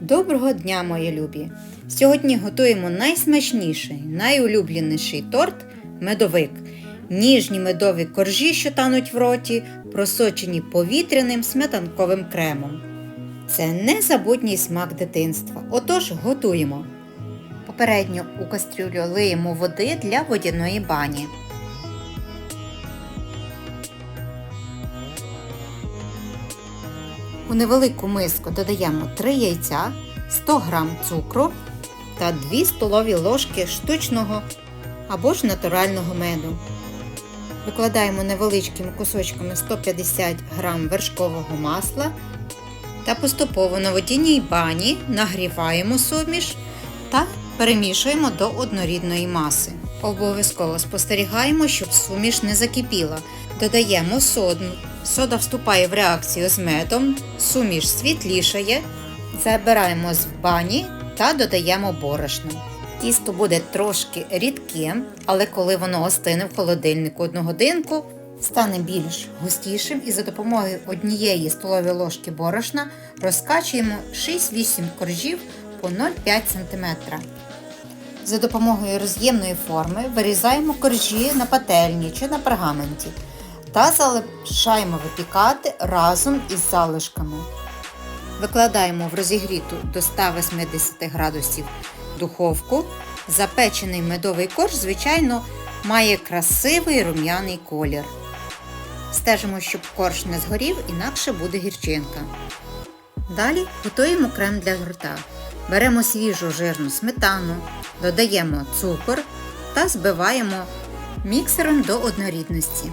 Доброго дня, мої любі! Сьогодні готуємо найсмачніший, найулюбленіший торт медовик. Ніжні медові коржі, що тануть в роті, просочені повітряним сметанковим кремом. Це незабутній смак дитинства. Отож, готуємо. Попередньо у кастрюлю лиємо води для водяної бані. У невелику миску додаємо 3 яйця, 100 г цукру та 2 столові ложки штучного або ж натурального меду. Викладаємо невеличкими кусочками 150 г вершкового масла та поступово на водяній бані нагріваємо суміш та перемішуємо до однорідної маси. Обов'язково спостерігаємо, щоб суміш не закипіла. Додаємо соду. Сода вступає в реакцію з медом, суміш світлішає, забираємо з бані та додаємо борошно. Тісто буде трошки рідким, але коли воно остине в холодильнику одну годинку, стане більш густішим і за допомогою однієї столової ложки борошна розкачуємо 6-8 коржів по 0,5 см. За допомогою роз'ємної форми вирізаємо коржі на пательні чи на пергаменті та залишаємо випікати разом із залишками. Викладаємо в розігріту до 180 градусів духовку. Запечений медовий корж, звичайно, має красивий рум'яний колір. Стежимо, щоб корж не згорів, інакше буде гірчинка. Далі готуємо крем для гурта. Беремо свіжу жирну сметану, додаємо цукор та збиваємо міксером до однорідності.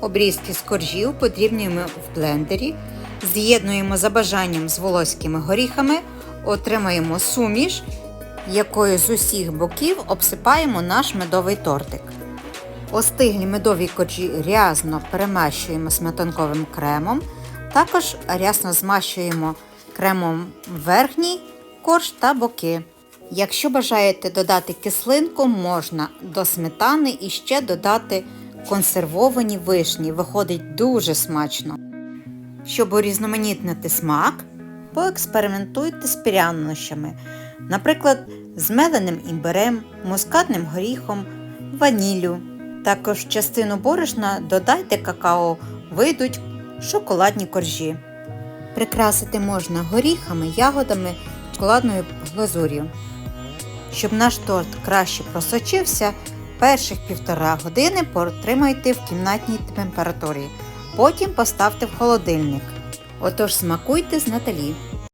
Обрізки з коржів подрібнюємо в блендері, з'єднуємо за бажанням з волоськими горіхами, отримаємо суміш, якою з усіх боків обсипаємо наш медовий тортик. Остиглі медові коржі рязно перемащуємо сметанковим кремом, також рясно змащуємо кремом верхній корж та боки. Якщо бажаєте додати кислинку, можна до сметани і ще додати консервовані вишні. Виходить дуже смачно. Щоб урізноманітнити смак, поекспериментуйте з прянощами, наприклад, з меленим імбирем, мускатним горіхом, ваніллю. Також частину борошна додайте какао, вийдуть шоколадні коржі. Прикрасити можна горіхами, ягодами, шоколадною глазур'ю. Щоб наш торт краще просочився, перших півтора години протримайте в кімнатній температурі. Потім поставте в холодильник. Отож смакуйте з Наталі.